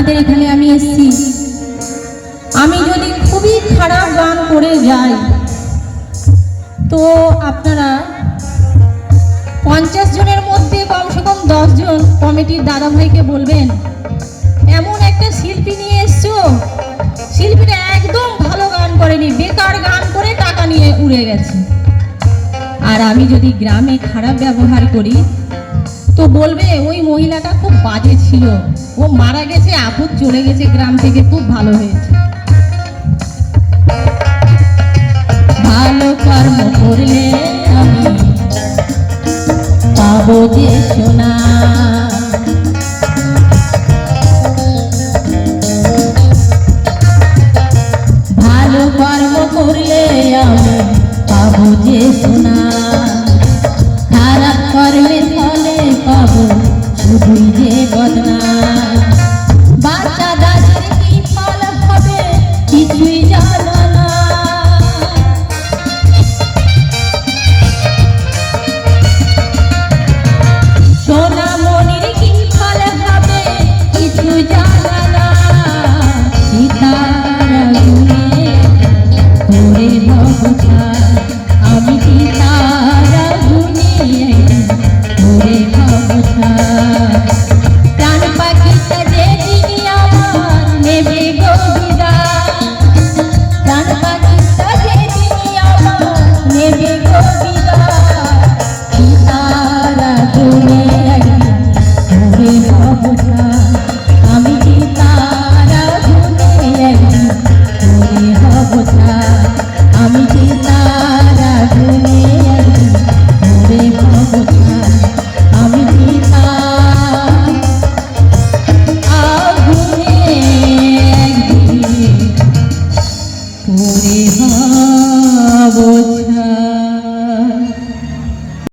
আপনাদের এখানে আমি এসেছি। আমি যদি খুবই খারাপ গান করে যাই, তো আপনারা পঞ্চাশ জনের মধ্যে কমসে কম দশ জন কমিটির দাদা ভাইকে বলবেন, এমন একটা শিল্পী নিয়ে এসছো? শিল্পীটা একদম ভালো গান করেনি, বেকার গান করে টাকা নিয়ে উড়ে গেছে। আর আমি যদি গ্রামে খারাপ ব্যবহার করি তো বলবে, ওই মহিলাটা খুব বাজে ছিল। ও মারা গেছে আপদ চলে গেছে গ্রাম থেকে, খুব ভালো হয়েছে। ভালো কর্ম করলে আমি পাবো যে সোনা।